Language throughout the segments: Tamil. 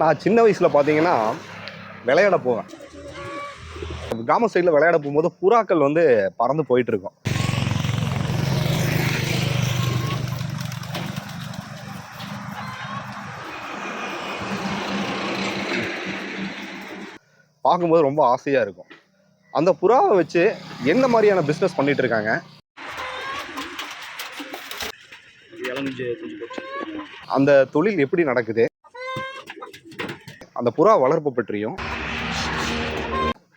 நான் சின்ன வயசில் பார்த்தீங்கன்னா விளையாட போவேன். கிராம சைடில் விளையாட போகும்போது புறாக்கள் வந்து பறந்து போயிட்டு இருக்கும். பார்க்கும்போது ரொம்ப ஆசையாக இருக்கும். அந்த புறாவை வச்சு என்ன மாதிரியான பிஸ்னஸ் பண்ணிட்டு இருக்காங்க? அந்த தொழில் எப்படி நடக்குது? அந்த புறா வளர்ப்பு பற்றியும்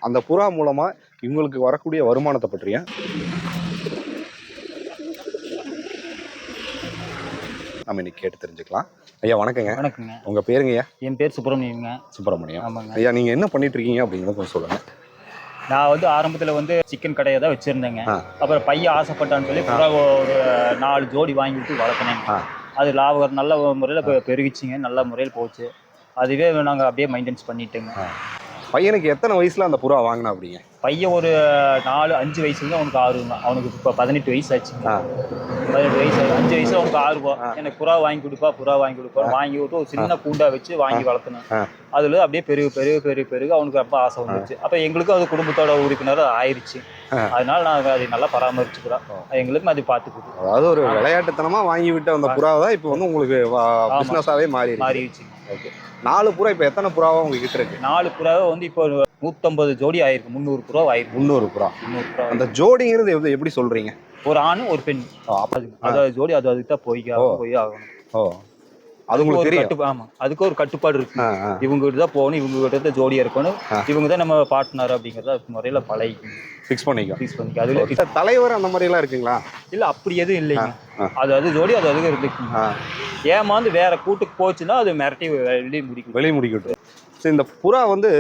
அந்த புறா மூலமா இவங்களுக்கு வரக்கூடிய வருமானத்தை பற்றியும் நம்ம இன்னைக்கு கேட்டு தெரிஞ்சுக்கலாம். ஐயா வணக்கங்க. வணக்கங்க. உங்க பேருங்க ஐயா? என் பேர் சுப்பிரமணியங்க சுப்பிரமணியம். ஆமாங்க. ஐயா நீங்க என்ன பண்ணிட்டு இருக்கீங்க அப்படிங்கிறத கொஞ்சம் சொல்லுங்க. நான் வந்து ஆரம்பத்தில் வந்து சிக்கன் கடையை தான் வச்சுருந்தேங்க. அப்புறம் பையன் ஆசைப்பட்டான்னு சொல்லி புறா ஒரு நாலு ஜோடி வாங்கி விட்டு வளர்த்தினேங்க. அது லாபம் நல்ல முறையில் பெருகிச்சிங்க. நல்ல முறையில் போச்சு. அதுவே நாங்கள் அப்படியே மெயின்டைன்ஸ் பண்ணிட்டோங்க. பையனுக்கு எத்தனை வயசுல அந்த புறா வாங்கினா அப்படிங்க? பையன் ஒரு நாலு அஞ்சு வயசுங்க அவனுக்கு ஆறுங்க. அவனுக்கு இப்போ பதினெட்டு வயசு ஆச்சுங்க. ஆ. பதினெட்டு வயசு. அஞ்சு வயசுல அவனுக்கு ஆர்வம். எனக்கு புறா வாங்கி கொடுப்பா புறா வாங்கி கொடுப்பா. வாங்கி விட்டு ஒரு சின்ன கூண்டா வச்சு வாங்கி வளர்த்தணும். அதுல அப்படியே பெருகு பெருகு பெருகு பெருகு அவனுக்கு ரொம்ப ஆசை வந்துச்சு. அப்ப எங்களுக்கும் அது குடும்பத்தோட உறுப்பினர் ஆயிருச்சு. ஆ. அதனால நாங்க அதை நல்லா பராமரிச்சுக்கிறோம். எங்களுக்கும் அது பார்த்துக்குது. அதாவது ஒரு விளையாட்டுத்தனமா வாங்கி விட்ட அந்த புறாவை தான் இப்போ வந்து உங்களுக்கு பிசினஸாவே மாறி. மாறிடுச்சு. ஓகே. நாலு புறா இப்போ எத்தனை புறாவா உங்ககிட்ட இருக்கு? நாலு புறாவை வந்து இப்போ ஒரு நூத்தம்பது ஜோடி ஆயிருக்கு முந்நூறு புறா ஆயிருக்கு. முந்நூறு புறா. முந்நூறு புறா அந்த ஜோடிங்கிறது எப்படி எப்படி சொல்றீங்க? ஒரு ஆண் ஒரு பெண். அதாவது ஜோடி அது அதுக்கு தான் போய். போய் ஆகணும். ஓ. அது உங்களுக்கு ஒரு தெரியும்? ஆமா. அதுக்கு ஒரு கட்டுப்பாடு இருக்கு. இவங்க கிட்ட தான் போகணும் இவங்க கிட்ட தான் ஜோடியா இருக்கணும். இவங்க தான் நம்ம பார்ட்னர் அப்படிங்கறத முறையில பழகி ஃபிக்ஸ் பண்ணிக்கோ ஃபிக்ஸ் பண்ணிக்க அதுல தலைவர் அந்த மாதிரி எல்லாம் இருக்குங்களா? இல்ல அப்படி எதுவும் இல்லைங்க. அது அது ஜோடி அது அதுக்கு இருந்துக்குங்க ஏமாந்து வேற கூட்டுக்கு போச்சுன்னா அது மிரட்டி வெளியே முடிக்கும். வெளியே முடிக்கட்டும். சரி இந்த புறா வந்து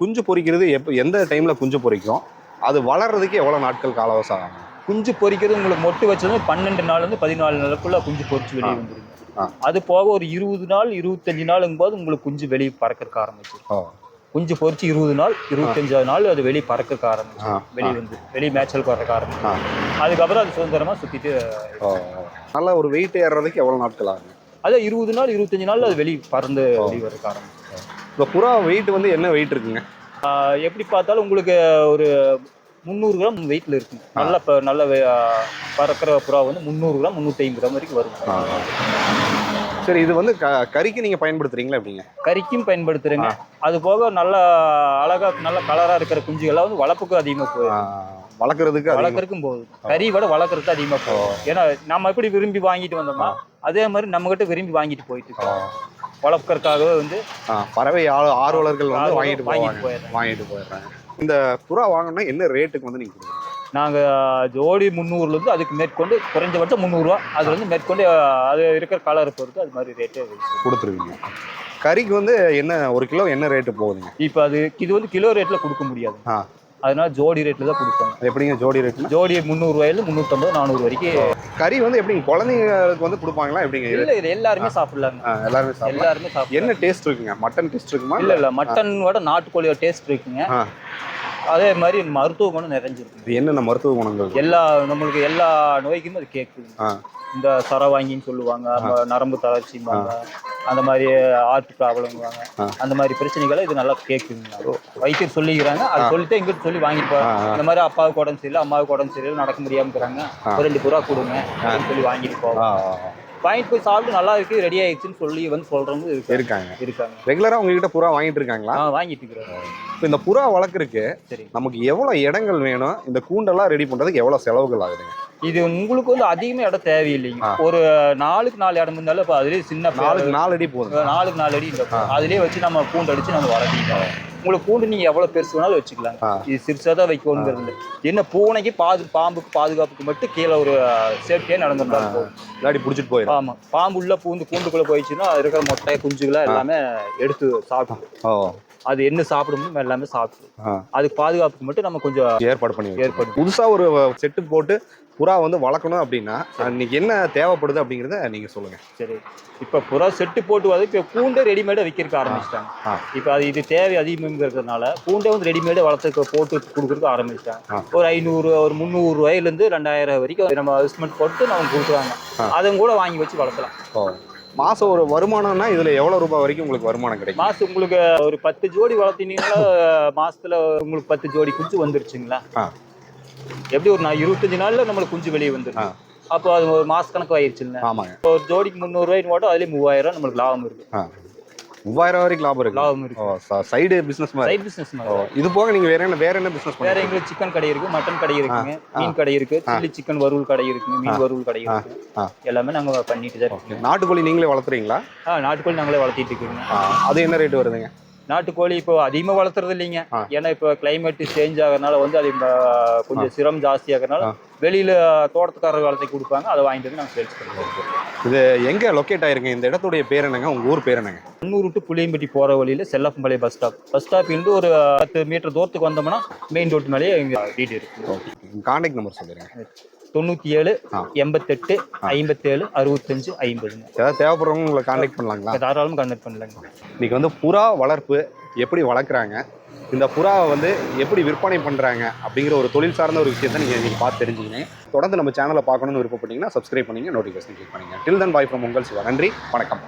குஞ்சு பொரிக்கிறது எப்போ எந்த டைம்ல குஞ்சு பொரிக்கும் அது வளர்றதுக்கு எவ்வளவு நாட்கள் கால அவகாசம் ஆகும்? குஞ்சு பொரிக்கிறது உங்களுக்கு மொட்டு வச்சது பன்னெண்டு நாள்ல இருந்து பதினாலு நாளுக்குள்ள குஞ்சு பொரிச்சு வெளியே ஆ. அது போக ஒரு இருபது நாள் இருபத்தஞ்சு நாளுங்கும் போது உங்களுக்கு குஞ்சு வெளியே பறக்கறக்க ஆரம்பிச்சிடும் குஞ்சு பொரிச்சு இருபது நாள் இருபத்தஞ்சாவது நாள் அது வெளியே பறக்கறக்க ஆரம்பிச்சு. வெளியே வந்து வெளியே மேய்ச்சலுக்கு வரக்க ஆரம்பிச்சு. அதுக்கப்புறம் அது சுதந்திரமா சுத்திட்டு ஓ நல்ல ஒரு வெயிட் ஏறுறதுக்கு எவ்வளவு நாட்கள் ஆகும் அது இருபது நாள் இருபத்தஞ்சு நாள் அது வெளியே பறந்து வெளியே வரக்க ஆரம்பிச்சு. இந்த புறா வெயிட் வந்து என்ன வெயிட் இருக்குங்க? எப்படி பார்த்தாலும் உங்களுக்கு ஒரு முந்நூறு கிராம் வெயிட்ல இருக்குங்க நல்ல ப- நல்ல பறக்கிற புறா வந்து முந்நூறு கிராம் முந்நூற்றி ஐம்பது கிராம் வரைக்கும் வரும். சரி இது வந்து க கறிக்கு நீங்க பயன்படுத்துறீங்களா எப்படிங்க? கறிக்கும் பயன்படுத்துறேங்க. அது போக நல்ல அழகா நல்ல கலரா இருக்கிற குஞ்சுகள்லாம் வந்து வளர்ப்புக்கு அதிகமாக போகுது. ஆ, வளர்க்கறதுக்கு அதிகமா- வளர்க்கறதுக்கும் போகுது. கறி விட வளர்க்கறதுக்கு அதிகமாக போகும் ஏன்னா நம்ம எப்படி விரும்பி வாங்கிட்டு வந்தோமோ அதே மாதிரி நம்ம கிட்ட விரும்பி வாங்கிட்டு போயிட்டு இருக்கோம். வளர்க்கறதுக்காகவே வந்து பறவை ஆர்வலர்கள் வந்து வாங்கிட்டு வாங்கிட்டு போயிடுறாங்க. வாங்கிட்டு போயிடுறாங்க. இந்த புறா வாங்கணும்னா என்ன ரேட்டுக்கு வந்து நீங்க கொடுக்குறீங்க? நாங்க ஜோடி முந்நூறுலேருந்து அதுக்கு மேற்கொண்டு குறைஞ்சபட்சம் முந்நூறுரூவா அதுல இருந்து மேற்கொண்டு அது இருக்கிற கலர் பொறுத்து அது மாதிரி ரேட்டு கொடுத்துருவீங்க. கறிக்கு வந்து என்ன ஒரு கிலோ என்ன ரேட்டு போகுதுங்க? இப்போ அது இது வந்து கிலோ ரேட்ல கொடுக்க முடியாது. ஆ. அதனால ஜோடி ரேட்ல தான் கொடுப்பாங்க. அது எப்படிங்க ஜோடி ரேட்னா ஜோடி முந்நூறுவாயில முந்நூற்றம்பது நானூறு வரைக்கும். கறி வந்து எப்படிங்க குழந்தைங்களுக்கு வந்து கொடுப்பாங்களா எப்படிங்க? இல்ல இது எல்லாருமே சாப்பிடலாங்க. எல்லாருமே எல்லாருமே சாப்பிடலாம். என்ன டேஸ்ட் இருக்குங்க? மட்டன் டேஸ்ட் இருக்குமா? இல்ல இல்ல மட்டனோட நாட்டுக்கோழியோட டேஸ்ட் இருக்குங்க. அதே மாதிரி மருத்துவ குணம் நிறைஞ்சிருக்கு இது என்னென்ன மருத்துவ குணங்கள்? எல்லா நம்மளுக்கு எல்லா நோய்க்குமே அது கேட்குது. இந்த சரவாங்கின்னு சொல்லுவாங்க நரம்பு தளர்ச்சிம்பாங்க அந்த மாதிரி ஹார்ட் ப்ராப்ளம்வாங்க ஆ. அந்த மாதிரி பிரச்சனைகளை இது நல்லா கேட்குதுங்க வைத்தியர் சொல்லிக்கிறாங்க அது சொல்லிட்டு எங்கிட்ட சொல்லி ஆ. இந்த மாதிரி அப்பாவுக்கு உடம்பு சரியில்லை அம்மாவுக்கு உடம்பு சரியில்லை நடக்க முடியாம இருக்கிறாங்க ஆ. ஒரு ரெண்டு புறா கொடுங்க சொல்லி வாங்கிட்டு போவோம் ஆ. வாங்கிட்டு போய் சாப்பிட்டு நல்லா இருக்கு ரெடி ஆயிடுச்சுன்னு சொல்லி வந்து சொல்றவங்க இருக்காங்க. இருக்காங்க. ரெகுலரா உங்ககிட்ட புறா வாங்கிட்டு இருக்காங்களா? வாங்கிட்டு இருக்கிறாங்க இப்போ இந்த புறா வளர்க்குறதுக்கு சரி. நமக்கு எவ்வளவு இடங்கள் வேணும்? இந்த கூண்டெல்லாம் ரெடி பண்றதுக்கு எவ்வளவு செலவுகள் ஆகுதுங்க? இது உங்களுக்கு வந்து அதிகமா இடம் தேவையில்லைங்க. ஒரு நாலுக்கு நாலு இடம் இருந்தாலும் இப்போ அதுலேயே சின்ன நாலுக்கு நாலு அடி போதும் நாலுக்கு நாலு அடி அதுலயே வச்சு நம்ம பூண்டு அடிச்சு நம்ம வளர்த்திக்கலாம் உங்களுக்கு பூண்டு நீங்க எவ்வளவு பெருசு வேணாலும் வச்சுக்கலாம். இது சிறுசா தான் வைக்கணுங்கிறது. என்ன பூனைக்கு பாது பாம்புக்கு பாதுகாப்புக்கு மட்டும் கீழே ஒரு சேஃப்டியா நடந்துட்டா போதும் இல்லாடி புடிச்சிட்டு போயிடும் ஆமா. பாம்பு உள்ள பூந்து கூண்டுக்குள்ள போயிடுச்சுன்னா அது இருக்கிற மொட்டை குஞ்சுகளை எல்லாமே எடுத்து சாப்பிடும். அது என்ன சாப்பிடும் எல்லாமே சாப்பிடும். அதுக்கு பாதுகாப்புக்கு மட்டும் நம்ம கொஞ்சம் ஏற்பாடு பண்ணி. ஏற்பாடு புதுசா ஒரு செட்டு போட்டு புறா வந்து வளர்க்கணும் அப்படின்னா இன்னைக்கு என்ன தேவைப்படுது அப்படிங்கறத நீங்க சொல்லுங்க. சரி. இப்ப புறா செட்டு போட்டு வந்து இப்ப பூண்டே ரெடிமேடா விற்கிறதுக்கு ஆரம்பிச்சிட்டாங்க. இப்ப அது இது தேவை அதிகம்ங்கிறதுனால பூண்டே வந்து ரெடிமேடு வளர்த்துக்க போட்டு கொடுக்குறதுக்கு. ஆரம்பிச்சிட்டாங்க. ஒரு ஐநூறு ஒரு முந்நூறு ரூபாயில இருந்து ரெண்டாயிரம் வரைக்கும் நம்ம அட்ஜஸ்ட்மெண்ட் போட்டு நம்ம கொடுக்குறாங்க. ஆ. அதை கூட வாங்கி வச்சு வளர்த்தலாம் ஓ. மாசம் ஒரு வருமானம்னா இதுல எவ்வளவு ரூபாய் வரைக்கும் உங்களுக்கு வருமானம் கிடைக்கும்? மாசம் உங்களுக்கு ஒரு பத்து ஜோடி வளர்த்தீங்கன்னா மாசத்துல உங்களுக்கு பத்து ஜோடி குஞ்சு வந்துருச்சுங்களா. எப்படி ஒரு நான் இருபத்தஞ்சு நாள்ல நம்மளுக்கு குஞ்சு வெளியே வந்துருச்சு அப்போ அது ஒரு மாச கணக்கு ஆயிடுச்சுங்க ஆமாங்க. இப்போ ஒரு ஜோடிக்கு முந்நூறுவாய்னு போட்டோம் அதுலேயே மூவாயிரம் நம்மளுக்கு லாபம் இருக்கு. மூவாயிரம் வரைக்கும் லாபம் இருக்கு. லாபம் இருக்கு. சைடு பிசினஸ் மாதிரி. சைட் பிசினஸ் ஓ, இது போக நீங்க வேற என்ன வேற என்ன பிசினஸ் வேற எங்களுக்கு சிக்கன் கடை இருக்கு மட்டன் கடை இருக்குங்க மீன் கடை இருக்கு சில்லி சிக்கன் வறுவல் கடை இருக்குங்க மீன் வறுவல் கடை இருக்கு. எல்லாமே நாங்க பண்ணிட்டு தான் இருக்கோம். நாட்டுக்கோழி நீங்களே வளர்த்துறீங்களா? நாட்டுக்கோழி நாங்களே வளர்த்திட்டு இருக்கோங்க. அது என்ன ரேட் வருதுங்க? நாட்டுக்கோழி இப்போ அதிகமா வளர்த்துறது இல்லைங்க. ஏன்னா இப்போ கிளைமேட் சேஞ்ச் ஆகறதுனால வந்து அது கொஞ்சம் சிரமம் ஜாஸ்தி ஆகறதுனால. வெளியில தோட்டத்துக்காரர் வளர்த்தி கொடுப்பாங்க. அதை வாங்கிட்டு வந்து நாங்கள் சேல்ஸ் பண்ணுவோம் இது எங்க லொக்கேட் ஆயிருக்கு இந்த இடத்துடைய பேர் என்னங்க? உங்க ஊர் பேர் என்னங்க? கண்ணூர் டு புளியம்பட்டி போற வழியில Chellappampalayam bus stop bus stop இருந்து ஒரு பத்து மீட்டர் தூரத்துக்கு வந்தோம்னா மெயின் ரோட்டு மேலேயே எங்க வீடு இருக்கு. கான்டாக்ட் நம்பர் சொல்லிருங்க தொண்ணூத்தி ஏழு. எண்பத்தெட்டு ஐம்பத்தேழு அறுபத்தஞ்சு ஐம்பதுங்க. ஏதாவது தேவைப்படுறவங்க உங்களை கான்டாக்ட் பண்ணலாங்களா? தாராளமாக கண்டக்ட் பண்ணலாங்க. இன்னைக்கு வந்து புறா வளர்ப்பு எப்படி வளர்க்குறாங்க? இந்த புறாவை வந்து எப்படி விற்பனை பண்ணுறாங்க அப்படிங்கிற ஒரு தொழில் சார்ந்த ஒரு விஷயத்தை நீங்கள் இன்னைக்கு பார்த்து தெரிஞ்சுக்கிங்க. தொடர்ந்து நம்ம சேனலை பார்க்கணும்னு விருப்பப்பட்டீங்கன்னா சப்ஸ்கிரைப் பண்ணீங்க நோட்டிஃபிகேஷன் கிளிக் பண்ணுங்க. டில் தன் பாய் ஃப்ரம் உங்கள் சிவா. நன்றி வணக்கம்.